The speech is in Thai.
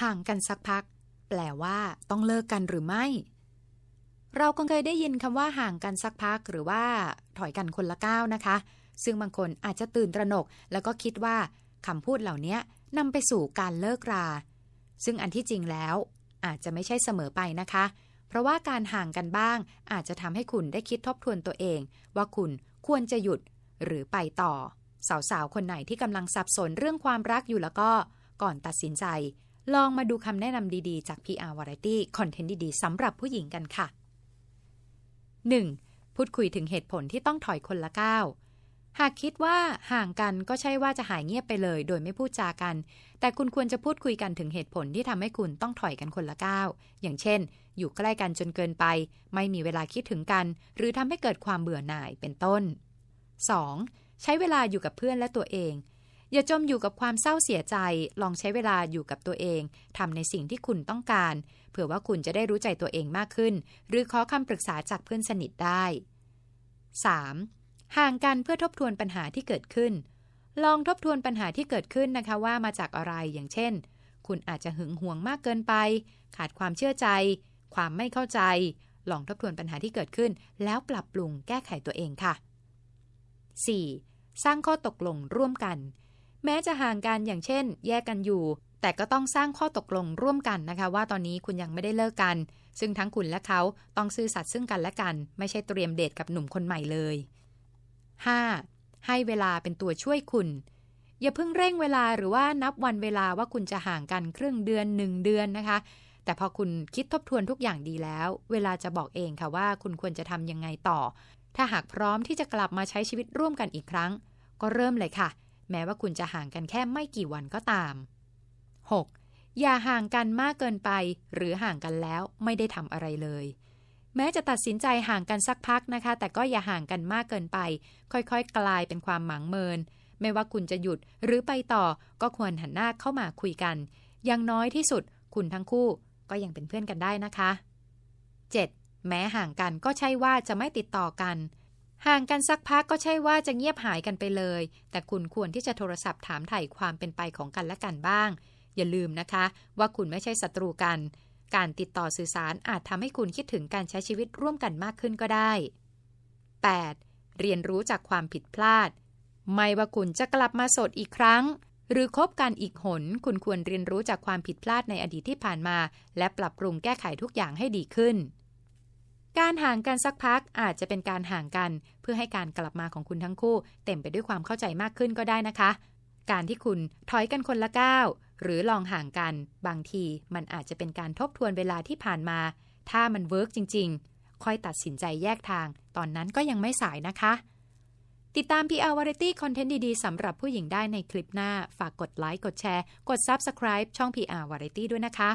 ห่างกันสักพัก แปลว่า ต้องเลิกกันหรือไม่ เราคงเคยได้ยินคำว่าห่างกันสักพักหรือว่า ถอยกันคนละก้าวนะคะ ซึ่งบางคนอาจจะตื่นตระหนก แล้วก็คิดว่าคำพูดเหล่านี้นำไปสู่การเลิกรา ซึ่งอันที่จริงแล้ว อาจจะไม่ใช่เสมอไปนะคะ เพราะว่าการห่างกันบ้าง อาจจะทำให้คุณได้คิดทบทวนตัวเอง ว่าคุณควรจะหยุดหรือไปต่อ สาวๆ คนไหนที่กำลังสับสนเรื่องความรักอยู่แล้วก็ ก่อนตัดสินใจ ลองมาดูคำแนะนำดีๆ จาก PR Variety คอนเทนต์ดีๆสำหรับผู้หญิงกันค่ะ 1. พูดคุยถึงเหตุผลที่ต้องถอยคนละก้าวหากคิดว่าห่างกันก็ใช่ว่าจะหายเงียบไปเลย โดยไม่พูดจากัน แต่คุณควรจะพูดคุยกันถึงเหตุผลที่ทำให้คุณต้องถอยกันคนละก้าว อย่างเช่น อยู่ใกล้กันจนเกินไป ไม่มีเวลาคิดถึงกัน หรือทำให้เกิดความเบื่อหน่ายเป็นต้น 2. ใช้เวลาอยู่กับเพื่อนและตัวเอง อย่าจมอยู่กับความเศร้าเสียใจ ลองใช้เวลาอยู่กับตัวเองทำในสิ่งที่คุณต้องการ เผื่อว่าคุณจะได้รู้ใจตัวเองมากขึ้น หรือขอคำปรึกษาจากเพื่อนสนิทได้ 3. ห่างกันเพื่อทบทวนปัญหาที่เกิดขึ้น ลองทบทวนปัญหาที่เกิดขึ้นนะคะว่ามาจากอะไรอย่างเช่น คุณอาจจะหึงหวงมากเกินไป ขาดความเชื่อใจ ความไม่เข้าใจ ลองทบทวนปัญหาที่เกิดขึ้น แล้วปรับปรุงแก้ไขตัวเองค่ะ 4. สร้างข้อตกลงร่วมกัน แม้จะห่างกันอย่างเช่น แยกกันอยู่ แต่ก็ต้องสร้างข้อตกลงร่วมกันนะคะ ว่าตอนนี้คุณยังไม่ได้เลิกกัน ซึ่งทั้งคุณและเขาต้องซื่อสัตย์ซึ่งกันและกัน ไม่ใช่เตรียมเดทกับหนุ่มคนใหม่เลย 5. ให้เวลาเป็นตัวช่วยคุณ อย่าเพิ่งเร่งเวลาหรือว่านับวันเวลาว่าคุณจะห่างกันครึ่งเดือนหนึ่งเดือนนะคะ แต่พอคุณคิดทบทวนทุกอย่างดีแล้ว เวลาจะบอกเองค่ะว่าคุณควรจะทำยังไงต่อ ถ้าหากพร้อมที่จะกลับมาใช้ชีวิตร่วมกันอีกครั้ง ก็เริ่มเลยค่ะ แม้ว่าคุณจะห่างกันแค่ไม่กี่วันก็ตาม 6. อย่าห่างกันมากเกินไป หรือห่างกันแล้วไม่ได้ทำอะไรเลย แม้จะตัดสินใจห่างกันสักพักนะคะ แต่ก็อย่าห่างกันมากเกินไป ค่อยๆ กลายเป็นความหมางเมิน ไม่ว่าคุณจะหยุดหรือไปต่อ ก็ควรหันหน้าเข้ามาคุยกัน อย่างน้อยที่สุด คุณทั้งคู่ก็ยังเป็นเพื่อนกันได้นะคะ 7. แม้ห่างกันก็ใช่ว่าจะไม่ติดต่อกัน ห่างกันสักพักก็ใช่ว่าจะเงียบหายกันไปเลย แต่คุณควรที่จะโทรศัพท์ถามไถ่ความเป็นไปของกันและกันบ้าง อย่าลืมนะคะ ว่าคุณไม่ใช่ศัตรูกัน การติดต่อสื่อสารอาจทำให้คุณคิดถึงการใช้ชีวิตร่วมกันมากขึ้นก็ได้ 8. เรียนรู้จากความผิดพลาด ไม่ว่าคุณจะกลับมาโสดอีกครั้ง หรือคบกันอีกหน คุณควรเรียนรู้จากความผิดพลาดในอดีตที่ผ่านมา และปรับปรุงแก้ไขทุกอย่างให้ดีขึ้น การห่างกันสักพักอาจจะเป็นการห่างกัน เพื่อให้การกลับมาของคุณทั้งคู่ เต็มไปด้วยความเข้าใจมากขึ้นก็ได้นะคะ การที่คุณถอยกันคนละก้าวหรือลองห่างกัน บางทีมันอาจจะเป็นการทบทวนเวลาที่ผ่านมา ถ้ามันเวิร์กจริง ๆ ค่อยตัดสินใจแยกทาง ตอนนั้นก็ยังไม่สายนะคะ ติดตาม PR Variety คอนเทนต์ดีๆสำหรับผู้หญิงได้ในคลิปหน้า ฝากกดไลค์ กดแชร์ กด Subscribe ช่อง PR Variety ด้วยนะคะ